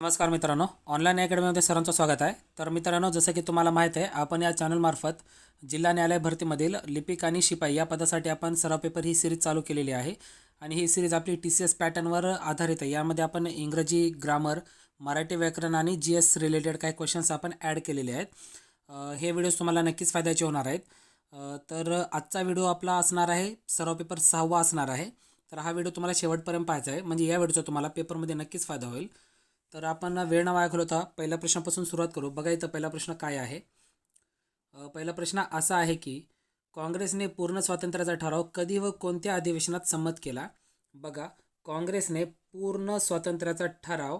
नमस्कार मित्रांनो. ऑनलाईन अकॅडमीमध्ये सर्वांचं स्वागत आहे. तर मित्रांनो जसं की तुम्हाला माहीत आहे आपण या चॅनलमार्फत जिल्हा न्यायालय भरतीमधील लिपिक आणि शिपाई या पदासाठी आपण सराव पेपर ही सिरीज चालू केलेली आहे. आणि ही सिरीज आपली टी सी एस पॅटर्नवर आधारित आहे. यामध्ये आपण इंग्रजी ग्रामर मराठी व्याकरण आणि जी एस रिलेटेड काही क्वेश्चन्स आपण ॲड केलेले आहेत. हे व्हिडिओज तुम्हाला नक्कीच फायद्याचे होणार आहेत. तर आजचा व्हिडिओ आपला असणार आहे सराव पेपर सहावा असणार आहे. तर हा व्हिडिओ तुम्हाला शेवटपर्यंत पाहायचा आहे. म्हणजे या व्हिडिओचा तुम्हाला पेपरमध्ये नक्कीच फायदा होईल. तर आपण वेळ ना वाया घालवता. पहिल्या प्रश्नापासून सुरुवात करू. बघा इथं पहिला प्रश्न काय आहे? पहिला प्रश्न असा आहे की काँग्रेसने पूर्ण स्वातंत्र्याचा ठराव कधी व कोणत्या अधिवेशनात संमत केला? बघा काँग्रेसने पूर्ण स्वातंत्र्याचा ठराव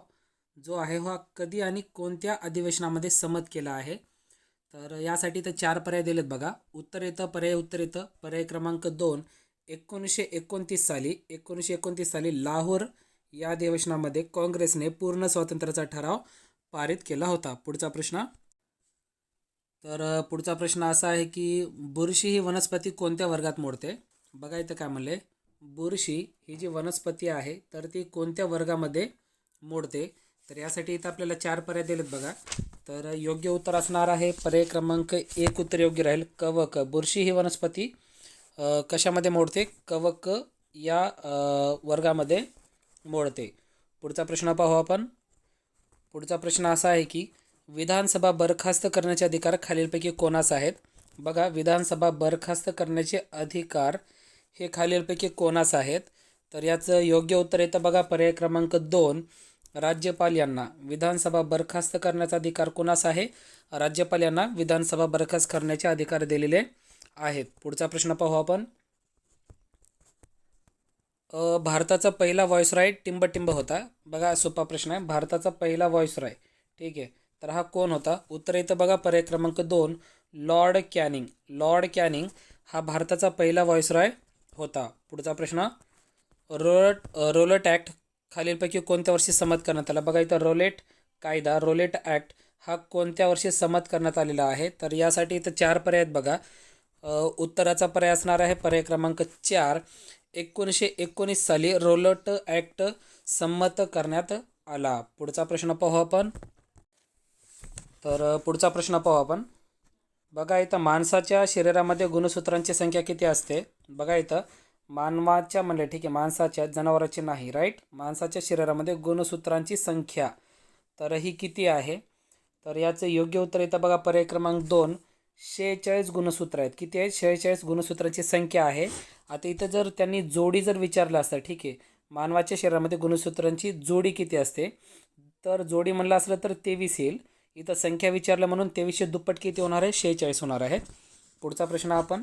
जो आहे हा कधी आणि कोणत्या अधिवेशनामध्ये संमत केला आहे? तर यासाठी तर चार पर्याय दिलेत बघा. उत्तर येतं पर्याय उत्तर येतं. पर्याय क्रमांक दोन एकोणीसशे एकोणतीस साली एकोणीसशे एकोणतीस साली लाहोर या अधिवेशनामध्ये काँग्रेसने पूर्ण स्वातंत्र्याचा ठराव पारित केला होता. पुढचा प्रश्न. तर पुढचा प्रश्न असा आहे की बुरशी ही वनस्पती कोणत्या वर्गात मोडते? बघा इथं काय म्हणले. बुरशी ही जी वनस्पती आहे तर ती कोणत्या वर्गामध्ये मोडते? तर यासाठी इथं आपल्याला चार पर्याय दिलेत बघा. तर योग्य उत्तर असणार आहे. पर्याय क्रमांक एक उत्तर योग्य राहील. कवक. बुरशी ही वनस्पती कशामध्ये मोडते? कवक या वर्गामध्ये मोडते. पुढचा प्रश्न पाहू आपण. पुढचा प्रश्न असा आहे की विधानसभा बरखास्त करण्याचे अधिकार खालीलपैकी कोणास आहेत? बघा विधानसभा बरखास्त करण्याचे अधिकार हे खालीलपैकी कोणास आहेत? तर याचं योग्य उत्तर येतं बघा पर्याय क्रमांक दोन राज्यपाल यांना. विधानसभा बरखास्त करण्याचा अधिकार कोणास आहे? राज्यपाल यांना विधानसभा बरखास्त करण्याचे अधिकार दिलेले आहेत. पुढचा प्रश्न पाहू आपण. भारताचा पहिला व्हॉइसरॉय टिंबटिंब होता. बघा सोपा प्रश्न आहे. भारताचा पहिला व्हॉइसरॉय ठीक आहे? तर हा कोण होता? उत्तर येतं बघा पर्याय क्रमांक दोन लॉर्ड कॅनिंग. लॉर्ड कॅनिंग हा भारताचा पहिला व्हॉइसरॉय होता. पुढचा प्रश्न. रोलट रोलट ॲक्ट खालीलपैकी कोणत्या वर्षी संमत करण्यात आला? बघा इथं रोलेट कायदा रोलेट ॲक्ट हा कोणत्या वर्षी संमत करण्यात आलेला आहे? तर यासाठी इथं चार पर्याय आहेत बघा. उत्तराचा पर्याय असणार आहे. पर्याय क्रमांक चार एकोणीसशे एकोणीस साली रोलट ॲक्ट संमत करण्यात आला. पुढचा प्रश्न पाहू आपण. तर पुढचा प्रश्न पाहू आपण. बघा इथं माणसाच्या शरीरामध्ये गुणसूत्रांची संख्या किती असते? बघा इथं. मानवाच्या म्हणले ठीक आहे माणसाच्या जनावराची नाही राईट माणसाच्या शरीरामध्ये गुणसूत्रांची संख्या. तर ही किती आहे? तर याचं योग्य उत्तर येतं बघा पर्याय क्रमांक दोन. शेहेचाळीस गुणसूत्र आहेत. किती आहेत? शेहेचाळीस गुणसूत्रांची संख्या आहे. आता इथं जर त्यांनी जोडी जर विचारलं असतं ठीक आहे मानवाच्या शरीरामध्ये गुणसूत्रांची जोडी किती असते? तर जोडी म्हणलं असलं तर तेवीस येईल. इथं संख्या विचारलं म्हणून तेवीसशे दुप्पट किती होणार आहे? शेहेचाळीस होणार आहे. पुढचा प्रश्न आपण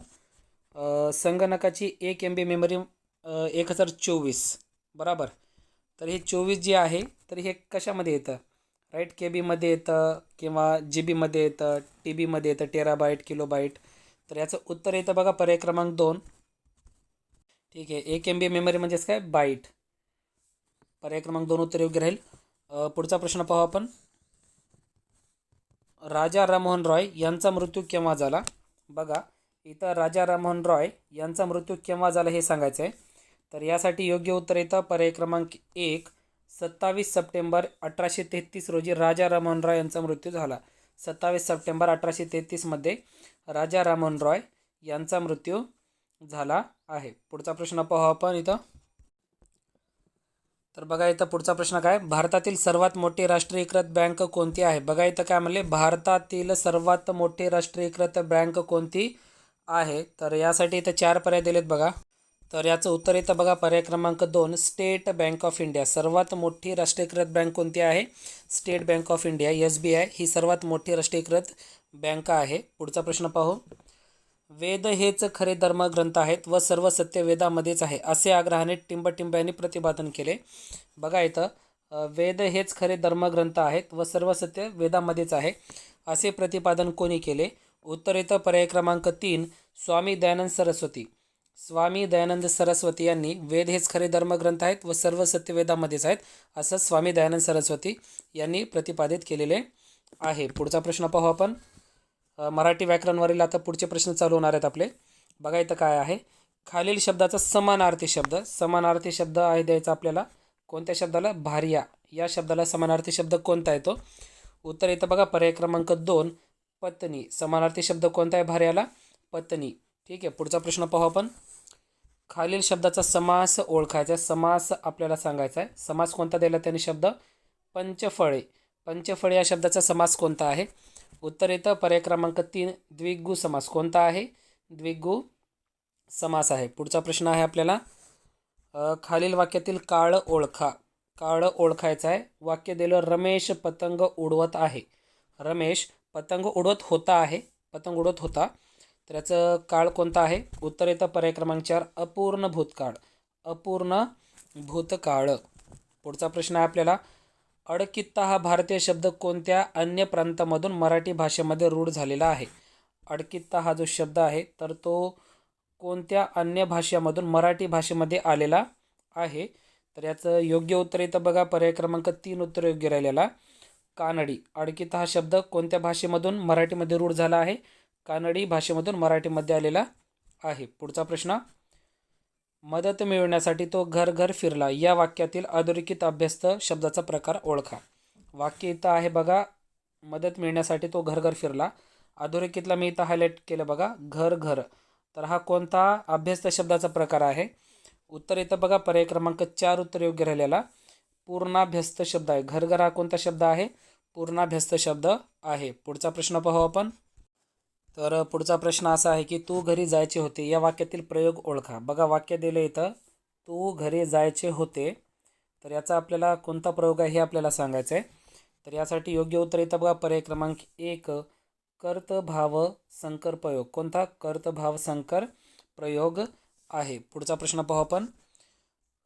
संगणकाची एक एम बी मेमरी एक हजार चोवीस बराबर? तर हे चोवीस जे आहे तर हे कशामध्ये येतं? राईट के बीमध्ये येतं किंवा जी बीमध्ये येतं टी बीमध्ये येतं टेराबाईट किलोबाईट तर याचं उत्तर येतं बघा पर्याय क्रमांक दोन. ठीक आहे. एक एम बी मेमरी म्हणजेच काय? बाईट पर्याय क्रमांक दोन उत्तर योग्य राहील. पुढचा प्रश्न पाहू आपण. राजा राममोहन रॉय यांचा मृत्यू केव्हा झाला? बघा इथं राजा राममोहन रॉय यांचा मृत्यू केव्हा झाला हे सांगायचं आहे तर यासाठी योग्य उत्तर येतं. पर्याय क्रमांक एक सत्तावीस सप्टेंबर अठराशे तेहतीस रोजी राजा राममोहन रॉय यांचा मृत्यू झाला. सत्तावीस सप्टेंबर अठराशे तेहतीसमध्ये राजा राममोहन रॉय यांचा मृत्यू झाला आहे. पुढचा प्रश्न पाहू आपण इथं. तर बघा इथं पुढचा प्रश्न काय? भारतातील सर्वात मोठी राष्ट्रीयकृत बँक कोणती आहे? बघा इथं काय म्हणले? भारतातील सर्वात मोठी राष्ट्रीयकृत बँक कोणती आहे? तर यासाठी इथं चार पर्याय दिलेत बघा. तर याचं उत्तर इथं बघा पर्याय क्रमांक दोन स्टेट बँक ऑफ इंडिया. सर्वात मोठी राष्ट्रीयकृत बँक कोणती आहे? State Bank of India S B I. ही सर्वात मोठी राष्ट्रीयकृत बँक आहे. पुढचा प्रश्न पाहू. वेद हेच खरे धर्मग्रंथ आहेत व सर्व सत्य वेदामध्येच आहे असे आग्रहाने टिंबटिंब यांनी प्रतिपादन केले. बघा इथं वेद हेच खरे धर्मग्रंथ आहेत व सर्व सत्य वेदामध्येच आहे असे प्रतिपादन कोणी केले? उत्तर येतं पर्याय क्रमांक तीन स्वामी दयानंद सरस्वती. स्वामी दयानंद सरस्वती यांनी वेद हेच खरे धर्मग्रंथ आहेत व सर्व सत्य वेदामध्येच आहेत असं स्वामी दयानंद सरस्वती यांनी प्रतिपादित केलेले आहे. पुढचा प्रश्न पाहू आपण. मराठी व्याकरणवरील आता पुढचे प्रश्न चालू होणार आहेत आपले. बघा इथं काय आहे. खालील शब्दाचा समानार्थी शब्द. समानार्थी शब्द आहे द्यायचा आपल्याला. कोणत्या शब्दाला? भार्या. या शब्दाला समानार्थी शब्द कोणता येतो? उत्तर येतं बघा. पर्याय क्रमांक दोन पत्नी. समानार्थी शब्द कोणता आहे भार्याला? पत्नी. ठीक आहे. पुढचा प्रश्न पाहू आपण. खालील शब्दाचा समास ओळखायचा. समास आपल्याला सांगायचा आहे. समास कोणता दिला त्याने शब्द? पंचफळे. पंचफळे या शब्दाचा समास कोणता आहे? उत्तर येतं पर्याय क्रमांक तीन द्विगु समास. कोणता आहे? द्विगु समास आहे. पुढचा प्रश्न आहे आपल्याला. खालील वाक्यातील काळ ओळखा. काळ ओळखायचं आहे. वाक्य दिलं रमेश पतंग उडवत आहे. रमेश पतंग उडवत होता आहे. पतंग उडवत होता. तर याचं काळ कोणता आहे? उत्तर येतं पर्याय क्रमांक चार अपूर्ण भूतकाळ. अपूर्ण भूतकाळ. पुढचा प्रश्न आहे आपल्याला. अडकित्ता हा भारतीय शब्द कोणत्या अन्य प्रांतामधून मराठी भाषेमध्ये रूढ झालेला आहे? अडकित्ता हा जो शब्द आहे तर तो कोणत्या अन्य भाषेमधून मराठी भाषेमध्ये आलेला आहे? तर याचं योग्य उत्तर येतं बघा. पर्याय क्रमांक तीन उत्तर योग्य राहिलेला. कानडी. अडकिता हा शब्द कोणत्या भाषेमधून मराठीमध्ये रूढ झाला आहे? कानडी भाषेमधून मराठीमध्ये आलेला आहे. पुढचा प्रश्न. मदत मिळवण्यासाठी तो घर घर फिरला. या वाक्यातील अधोरेखित अभ्यस्त शब्दाचा प्रकार ओळखा. वाक्य इथं आहे बघा मदत मिळण्यासाठी तो घर घर फिरला. अधोरेखितला मी इथं हायलाईट केलं बघा घर घर. तर हा कोणता अभ्यस्त शब्दाचा प्रकार आहे? उत्तर इथं बघा पर्याय क्रमांक चार उत्तर योग्य राहिलेला. पूर्णाभ्यस्त शब्द आहे. घर घर हा कोणता शब्द आहे? पूर्णाभ्यस्त शब्द आहे. पुढचा प्रश्न पाहू आपण. तर पुढचा प्रश्न असा आहे की तू घरी जायचे होते या वाक्यातील प्रयोग ओळखा. बघा वाक्य दिलं इथं तू घरी जायचे होते. तर याचा आपल्याला कोणता प्रयोग आहे हे आपल्याला सांगायचं आहे तर यासाठी योग्य उत्तर येतं बघा पर्याय क्रमांक एक कर्तभाव संकर प्रयोग. कोणता? कर्तभाव संकर प्रयोग आहे. पुढचा प्रश्न पाहू आपण.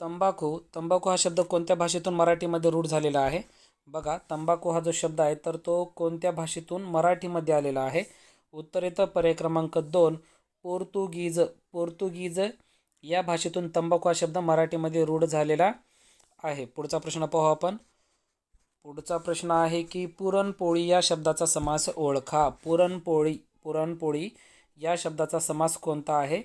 तंबाखू तंबाखू हा शब्द कोणत्या भाषेतून मराठीमध्ये रूढ झालेला आहे? बघा तंबाखू हा जो शब्द आहे तर तो कोणत्या भाषेतून मराठीमध्ये आलेला आहे? उत्तरेत पर्याय क्रमांक दोन पोर्तुगीज. पोर्तुगीज या भाषेतून तंबाखू हा शब्द मराठीमध्ये रूढ झालेला आहे. पुढचा प्रश्न पाहू आपण. पुढचा प्रश्न आहे की पुरणपोळी या शब्दाचा समास ओळखा. पुरणपोळी पुरणपोळी या शब्दाचा समास कोणता आहे?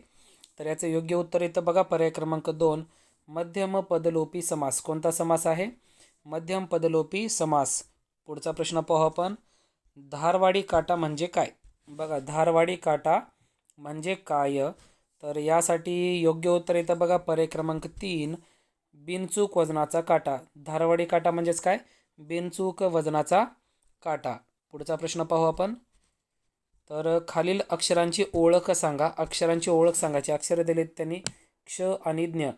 तर याचं योग्य उत्तर येतं बघा. पर्याय क्रमांक दोन मध्यम पदलोपी समास. कोणता समास आहे? मध्यम पदलोपी समास. पुढचा प्रश्न पाहू आपण. धारवाडी काटा म्हणजे काय? बघा धारवाडी काटा म्हणजे काय? तर यासाठी योग्य उत्तर येतं बघा पर्याय क्रमांक तीन बिनचूक वजनाचा काटा. धारवाडी काटा म्हणजेच काय? बिनचूक वजनाचा काटा. पुढचा प्रश्न पाहू आपण. तर खालील अक्षरांची ओळख सांगा. अक्षरांची ओळख सांगायची. अक्षरं दिलेत त्यांनी क्ष आणि ज्ञ.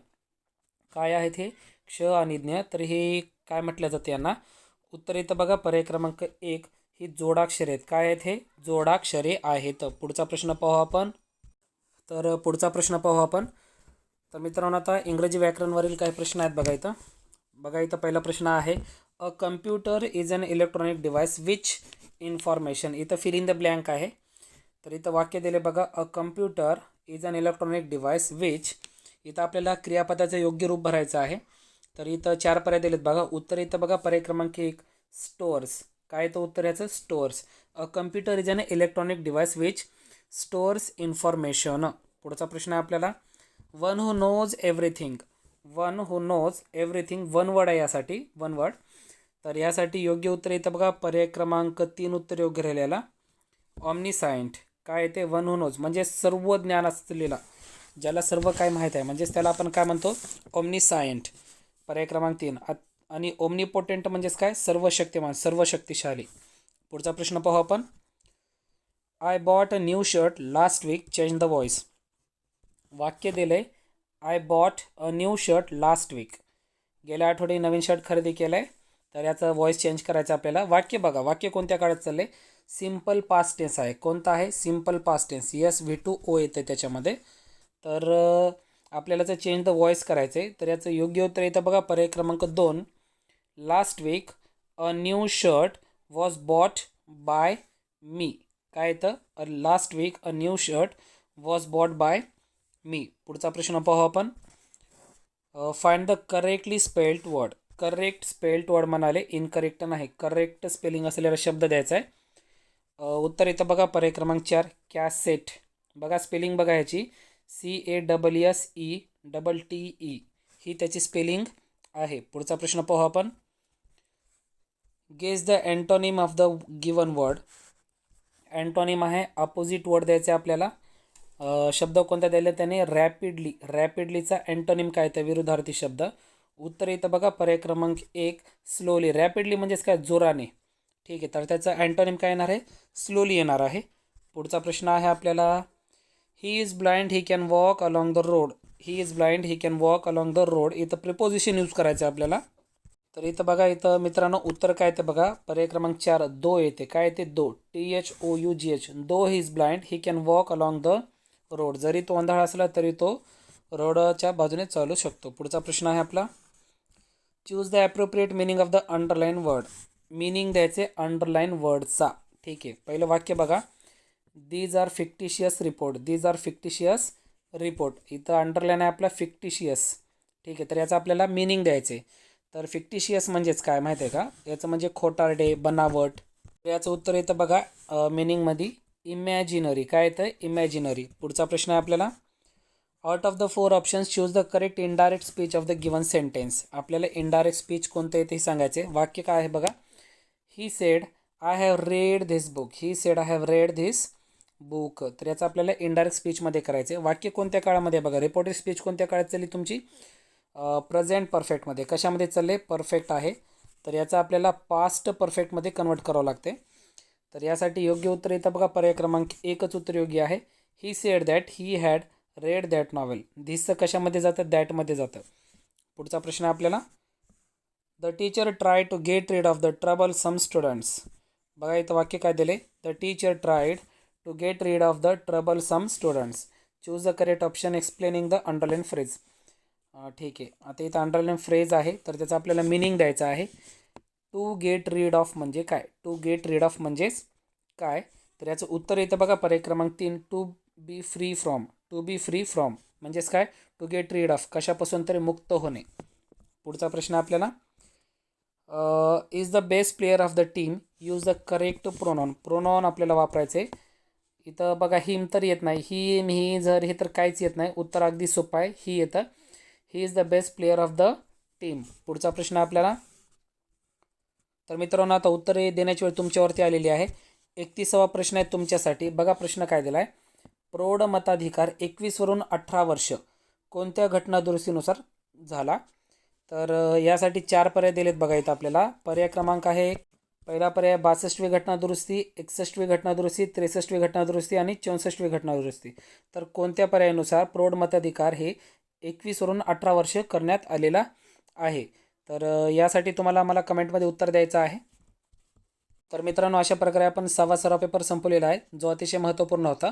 काय आहेत हे? क्ष आणि ज्ञ. तर हे काय म्हटलं जातं यांना? उत्तर येतं बघा पर्याय क्रमांक एक ही जोडाक्षरे आहेत. काय आहेत हे? जोडाक्षरे आहेत. पुढचा प्रश्न पाहू आपण. तर पुढचा प्रश्न पाहू आपण. तर मित्रांनो आता इंग्रजी व्याकरणवरील काही प्रश्न आहेत बघा इथं. बघा इथं पहिला प्रश्न आहे a computer is an electronic device which information इथं फिल इन द ब्लँक आहे. तर इथं वाक्य दिले बघा a computer is an electronic device which इथं आपल्याला क्रियापदाचं योग्य रूप भरायचं आहे. तर इथं चार पर्याय दिलेत बघा. उत्तर इथं बघा पर्याय क्रमांक एक स्टोअर्स काय तर उत्तर याचं? Stores. A computer is an electronic device which stores information पुढचा प्रश्न आहे आपल्याला. One who knows everything one who knows everything one word आहे यासाठी. वन वर्ड तर यासाठी योग्य उत्तर येतं बघा. पर्याय क्रमांक तीन उत्तर योग्य राहिलेला. ऑमनिसायंट काय येते? वन हू नोज म्हणजे सर्व ज्ञान असलेला ज्याला सर्व काय माहीत आहे. म्हणजेच त्याला आपण काय म्हणतो? ऑमनिसायंट पर्याय क्रमांक तीन. आणि ओमनिपोटेंट म्हणजेच काय? सर्व शक्तिमान सर्व शक्तिशाली पुढचा प्रश्न पाहू आपण. I bought a new shirt last week change the voice वाक्य दिलंय I bought a new shirt last week गेल्या आठवडी नवीन शर्ट खरेदी केलं आहे तर याचं व्हॉइस चेंज करायचं आपल्याला. वाक्य बघा वाक्य कोणत्या काळात चाललं आहे सिंपल पास्ट टेन्स आहे. कोणता आहे? Simple past tense yes V two oh येते त्याच्यामध्ये. तर आपल्याला जर चेंज द व्हॉइस करायचं आहे तर याचं योग्य उत्तर येतं बघा. पर्याय क्रमांक दोन. Last week a new shirt was bought by me काय येतं? A last week a new shirt was bought by me पुढचा प्रश्न पाहू आपण. Find the correctly spelled word correct spelled word म्हणाले इनकरेक्ट नाही. करेक्ट स्पेलिंग असलेला शब्द द्यायचा आहे. उत्तर येतं बघा पर्याय क्रमांक चार कॅसेट बघा स्पेलिंग बघा ह्याची. C A double S E double T E ही त्याची स्पेलिंग आहे. पुढचा प्रश्न पाहू आपण. Guess the antonym of the given word. Antonym आहे अपोजिट वर्ड द्यायचे आपल्याला. शब्द कोणता द्यायला त्याने? रॅपिडली रॅपिडलीचा अँटोनिम काय तर? विरुद्धार्थी शब्द. उत्तर इथं बघा पर्याय क्रमांक एक स्लोली रॅपिडली म्हणजेच काय? जोराने. ठीक आहे तर त्याचं अँटोनिम काय येणार आहे? स्लोली येणार आहे. पुढचा प्रश्न आहे आपल्याला. He is blind he can walk along the road he is blind he can walk along the road इथं प्रिपोजिशन यूज करायचं आहे आपल्याला. तर इथं बघा इथं मित्रांनो उत्तर काय ते बघा. पर्याय क्रमांक चार दो येते. काय येते? Though. T H O U G H though he is blind he can walk along the road जरी तो अंधाळ असला तरी तो रोडच्या बाजूने चालू शकतो. पुढचा प्रश्न आहे आपला. Choose the appropriate meaning of the underline word meaning द्यायचे अंडरलाईन वर्डचा ठीक आहे. पहिलं वाक्य बघा. These are fictitious report these are fictitious report इथं अंडरलाईन आहे आपला फिक्टिशियस ठीक आहे. तर याचं आपल्याला मिनिंग द्यायचे. तर फिक्टिशियस म्हणजेच काय माहिती आहे का? याचं म्हणजे खोटारडे बनावट. याचं उत्तर येतं बघा मिनिंगमध्ये इमॅजिनरी काय येतं? इमॅजिनरी पुढचा प्रश्न आहे आपल्याला. Out of the four options choose the correct indirect speech of the given sentence आपल्याला इनडायरेक्ट स्पीच कोणतं येते हे सांगायचे वाक्य काय आहे बघा? He said I have read this book he said I have read this book तर याचं आपल्याला इनडायरेक्ट स्पीचमध्ये करायचे वाक्य कोणत्या काळामध्ये बघा? रिपोर्टेड स्पीच कोणत्या काळात चालली तुमची? प्रेझेंट परफेक्टमध्ये कशामध्ये चालले? परफेक्ट आहे. तर याचा आपल्याला पास्ट परफेक्टमध्ये कन्वर्ट करावं लागते. तर यासाठी योग्य उत्तर येतं बघा पर्याय क्रमांक एकच उत्तर योग्य आहे. He said that he had read that novel धिसचं कशामध्ये जातं? दॅटमध्ये जातं. पुढचा प्रश्न आहे आपल्याला. The teacher try to get rid of the troublesome students बघा इथं वाक्य काय दिले the teacher tried to get rid of the troublesome students choose the correct option explaining the underline phrase ठीक आहे. आता इथं अंडरलाईन फ्रेज आहे तर त्याचं आपल्याला मिनिंग द्यायचं आहे. टू गेट रीड ऑफ म्हणजे काय? टू गेट रीड ऑफ म्हणजेच काय? तर याचं उत्तर येतं बघा पर्याय क्रमांक तीन to be free from to be free from म्हणजेच काय? टू गेट रीड ऑफ कशापासून तरी मुक्त होणे. पुढचा प्रश्न आपल्याला is the best player of the team use the correct pronoun pronoun आपल्याला वापरायचे इथं बघा हिम तर येत नाही. हिम ही जर हे तर काहीच येत नाही. उत्तर अगदी सोपं आहे. ही येतं. He is the best player of the team पुढचा प्रश्न आपल्याला. तर मित्रांनो आता उत्तरे देण्याची वेळ तुमच्यावरती आलेली आहे. एकतीसावा प्रश्न आहे तुमच्यासाठी. बघा प्रश्न काय दिला आहे प्रौढ मताधिकार एकवीसवरून अठरा वर्ष. कोणत्या घटनादुरुस्तीनुसार झाला? तर यासाठी चार पर्याय दिलेत बघा इथं आपल्याला. पर्याय क्रमांक आहे पहिला पर्याय बासष्टवी घटनादुरुस्ती एकसष्टवी घटनादुरुस्ती त्रेसष्टवी घटना दुरुस्ती आणि चौसष्टवी घटना दुरुस्ती. तर कोणत्या पर्यायानुसार प्रौढ मताधिकार हे एकवीसवरून अठरा वर्ष करण्यात आलेला आहे. तर यासाठी तुम्हाला मला कमेंटमध्ये उत्तर द्यायचं आहे. तर मित्रांनो अशा प्रकारे आपण सहावा सराव पेपर संपवलेला आहे जो अतिशय महत्त्वपूर्ण होता.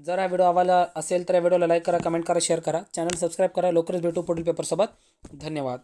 जर हा व्हिडिओ आवाला असेल तर या व्हिडिओला लाईक करा कमेंट करा शेअर करा. चॅनल सबस्क्राईब करा. लवकरच भेटू पुढील पेपरसोबत. धन्यवाद.